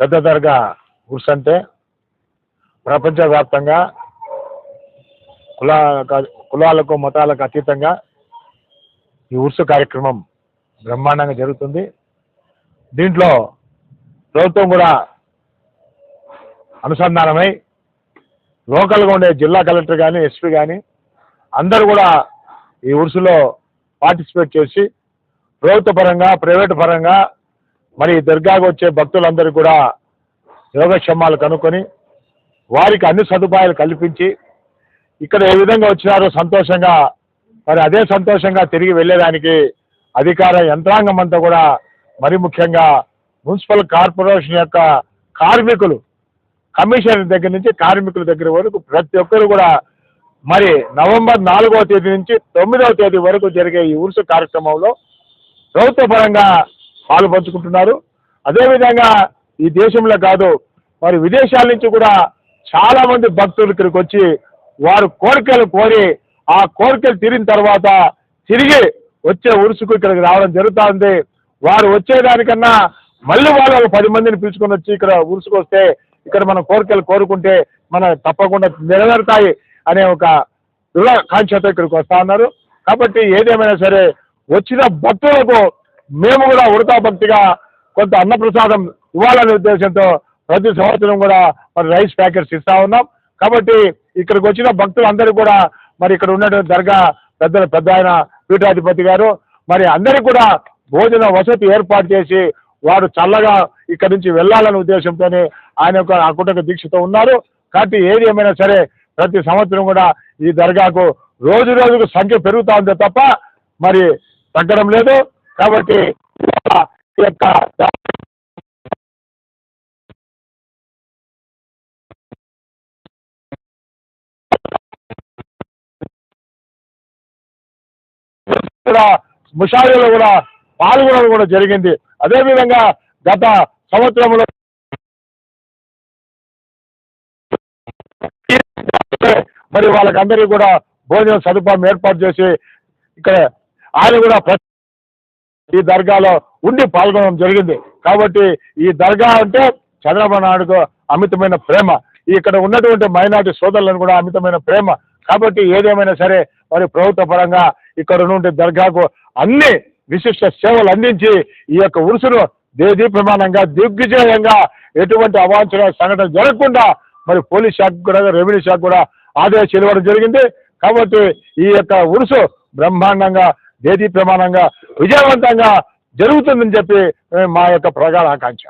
పెద్ద దర్గా ఉర్స్ అంటే ప్రపంచవ్యాప్తంగా కులా కులాలకు మతాలకు అతీతంగా ఈ ఉర్సు కార్యక్రమం బ్రహ్మాండంగా జరుగుతుంది. దీంట్లో ప్రభుత్వం కూడా అనుసంధానమై లోకల్గా ఉండే జిల్లా కలెక్టర్ కానీ ఎస్పీ కానీ అందరూ కూడా ఈ ఉరుసులో పార్టిసిపేట్ చేసి ప్రభుత్వ పరంగా ప్రైవేట్ పరంగా మరి ఈ దర్గాకు వచ్చే భక్తులందరూ కూడా యోగక్షమాలు కనుక్కొని వారికి అన్ని సదుపాయాలు కల్పించి ఇక్కడ ఏ విధంగా వచ్చినారో సంతోషంగా మరి అదే సంతోషంగా తిరిగి వెళ్ళేదానికి అధికార యంత్రాంగం అంతా కూడా మరి ముఖ్యంగా మున్సిపల్ కార్పొరేషన్ యొక్క కార్మికులు కమిషనర్ దగ్గర నుంచి కార్మికుల దగ్గర వరకు ప్రతి ఒక్కరు కూడా మరి నవంబర్ నాలుగవ తేదీ నుంచి తొమ్మిదవ తేదీ వరకు జరిగే ఈ ఉరుసు కార్యక్రమంలో ప్రభుత్వ పరంగా పాలు పంచుకుంటున్నారు అదేవిధంగా ఈ దేశంలో కాదు మరి విదేశాల నుంచి కూడా చాలా మంది భక్తులు ఇక్కడికి వచ్చి వారు కోరికలు కోరి ఆ కోరికలు తీరిన తర్వాత తిరిగి వచ్చే ఉరుసుకు ఇక్కడికి రావడం జరుగుతుంది. వారు వచ్చేదానికన్నా మళ్ళీ వాళ్ళు పది మందిని పిలుచుకొని వచ్చి ఇక్కడ ఉరుసుకు వస్తే ఇక్కడ మనం కోరికలు కోరుకుంటే మన తప్పకుండా నెరవేరుతాయి అనే ఒక దృఢకాంక్షతో ఇక్కడికి వస్తా ఉన్నారు. కాబట్టి ఏదేమైనా సరే వచ్చిన భక్తులకు మేము కూడా ఉడతా భక్తిగా కొంత అన్నప్రసాదం ఇవ్వాలనే ఉద్దేశంతో ప్రతి సంవత్సరం కూడా మరి రైస్ ప్యాకెట్స్ ఇస్తా ఉన్నాం. కాబట్టి ఇక్కడికి వచ్చిన భక్తులందరూ కూడా మరి ఇక్కడ ఉన్నటువంటి దర్గా పెద్ద పెద్ద ఆయన పీఠాధిపతి గారు మరి అందరికీ కూడా భోజన వసతి ఏర్పాటు చేసి వారు చల్లగా ఇక్కడి నుంచి వెళ్ళాలనే ఉద్దేశంతోనే ఆయన యొక్క అకుటక దీక్షతో ఉన్నారు. కాబట్టి ఏది ఏమైనా సరే ప్రతి సంవత్సరం కూడా ఈ దర్గాకు రోజు రోజుకు సంఖ్య పెరుగుతా ఉంది తప్ప మరి తగ్గడం లేదు. కాబట్టి ఈ యొక్క కూడా ముషాయిలో కూడా పాల్గొనడం కూడా జరిగింది. అదేవిధంగా గత సంవత్సరంలో మరి వాళ్ళకందరికీ కూడా భోజనం సదుపాయం ఏర్పాటు చేసి ఇక్కడ ఆయన కూడా ప్రతి ఈ దర్గాలో ఉండి పాల్గొనడం జరిగింది. కాబట్టి ఈ దర్గా అంటే చంద్రబాబు నాయుడుకు అమితమైన ప్రేమ. ఇక్కడ ఉన్నటువంటి మైనార్టీ సోదరులను కూడా అమితమైన ప్రేమ. కాబట్టి ఏదేమైనా సరే మరి ప్రభుత్వ పరంగా ఇక్కడ నుండి దర్గాకు అన్ని విశిష్ట సేవలు అందించి ఈ యొక్క ఉరుసును దేదీప్రమాణంగా దిగ్విజయంగా ఎటువంటి అవాంఛన సంఘటన జరగకుండా మరి పోలీస్ శాఖ కూడా రెవెన్యూ శాఖ కూడా ఆదేశాలు ఇవ్వడం జరిగింది. కాబట్టి ఈ యొక్క ఉరుసు బ్రహ్మాండంగా దేదీ ప్రమాణంగా విజయవంతంగా జరుగుతుందని చెప్పి ఏ, మా యొక్క ప్రగాఢ ఆకాంక్ష